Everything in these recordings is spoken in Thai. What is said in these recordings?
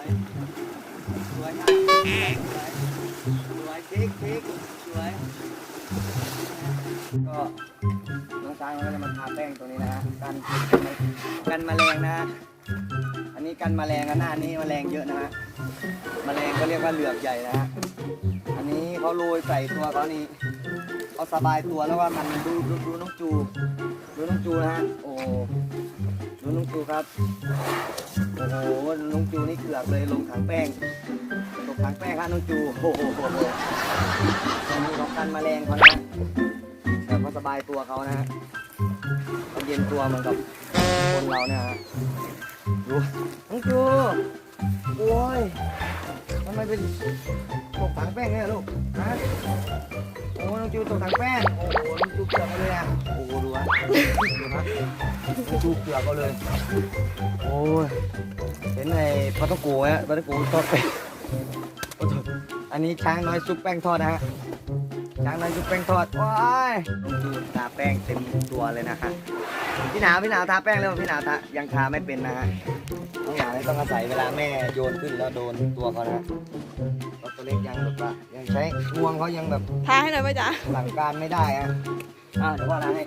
วยสวยครับสวยสวยคลิกคลิกสวยก็น้องช้างก็จะมาทาแป้งตัวนี้นะฮะกันกันแมลงนะฮะอันนี้กันแมลงกันหน้านี้แมลงเยอะนะฮะแมลงก็เรียกว่าเหลือบใหญ่นะฮะอันนี้เขาโรยใส่ตัวเขานี่เขาสบายตัวแล้วว่ามันดูดูดูน้องจูดูน้องจูนะฮะโอ้ น้องจูครับ โอ้โหน้องจูนี่เกือบเลยลงถังแป้ง ตกถังแป้งครับน้องจู โอ้โหโอ้โหตรงนี้ของกันแมลงเขานะแต่เขาสบายตัวเขานะฮะเขาเย็นตัวเหมือนกับคนเราเนี่ยฮะดูน้องจู โอ้ยทำไมเป็นตกถังแป้งเนี่ยลูก ฮะ โอ้น้องจูตกถังแป้ง โอ้โหน้องจูเกือบเลยอะ โอ้โหดูฮะ ดูฮะน้องจูเกือบเขาเลย โอ้ย เห็นในปลาตะโกฮะปลาตะโกทอดแป้งโอ้โหอันนี้ช้างน้อยซุปแป้งทอดนะฮะ ช้างน้อยซุปแป้งทอดว้ายน้องจูทาแป้งเต็มตัวเลยนะฮะ พี่หนาวพี่หนาวทาแป้งแล้วพี่หนาวทายังทาไม่เป็นนะฮะน้องหนาวนี่ต้องอาศัยเวลาแม่โยนขึ้นแล้วโดนตัวเขานะฮะเพราะตัวเล็กยังแบบว่ายังใช้งวงเขายังแบบ ทาให้หน่อยไหมจ๊ะ หลังการไม่ได้อะ อ่าเดี๋ยวพ่อล้างให้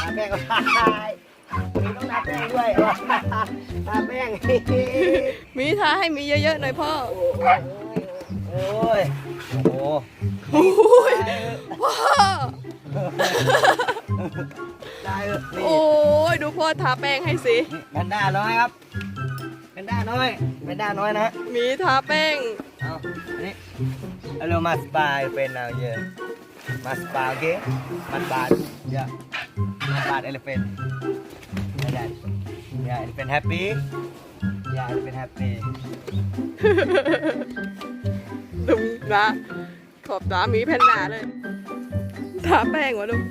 ทาแป้งก็ทามีต้องทาแป้งด้วยทาแป้งมีทาให้มีเยอะๆหน่อยพ่อ โอ้ย โอ้โหโอ้ยพ่อ ได้เออนี่โอ้ยดูพ่อทาแป้งให้สินี่แพนด้าน้อยครับแพนด้าน้อยแพนด้าน้อยนะฮะมีทาแป้งเอาอั นนี้เอาเรามาสปาเป็นเอาเยอะมาสปาโอเคมาสปาเยอะมาสปาเอลิเฟนได้ได้ยาเอลิเฟนแฮปปี้ยาเอลิเฟนแฮปปี้ดุมนะขอบตามีแพนด้าเลยทาแป้งวะลูก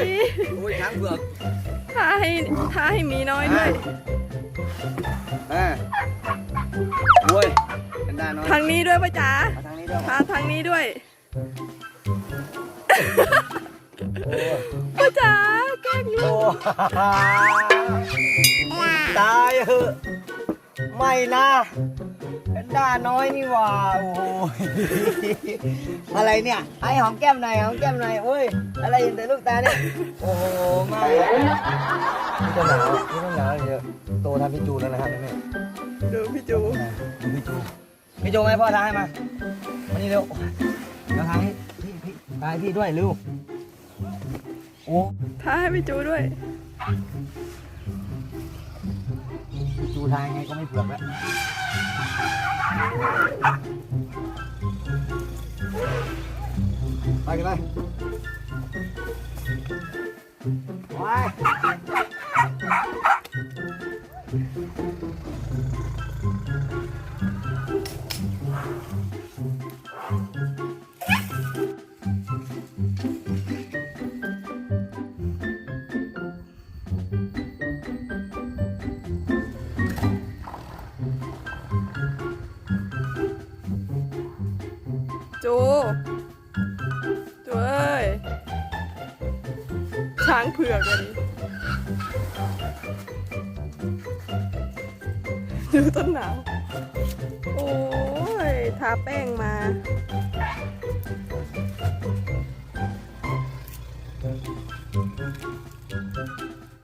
ยโอ้ยช้างเผือกทาให้ทาให้หมีน้อยด้วยอ่าโอ้ยแพนด้าน้อยทางนี้ด้วยปะจ๊ะเอาทางนี้ด้วยทาทางนี้ด้วยโอ้ยปะจ๊ะแกล้งลูโอ้กตายเหอะ ไม่นะ แพนด้าน้อยนี่หว่าโอ้ยอะไรเนี่ยไอ้หอมแก้มหน่อยหอมแก้มหน่อยโอ้ยอะไรเห็นแต่ลูกตาเนี่ยโอ้โหไม่นี่ก็หนาวนี่ก็หนาวเยอะโตทำพี่จูแล้วนะครับนี่ดูพี่จูดูพี่จูพี่จูไหมพ่อทายมาวันนี้เร็วเดี๋ยวทายให้พี่พี่ทายพี่ด้วยเร็วโอ้ทาให้พี่จูด้วยพี่จูทายไงก็ไม่เผือกแล้ว ไปกันเลยไป จูจูเอ้ย ช้างเผือกอันดูต้นหนาว โอ้ย ทาแป้งมา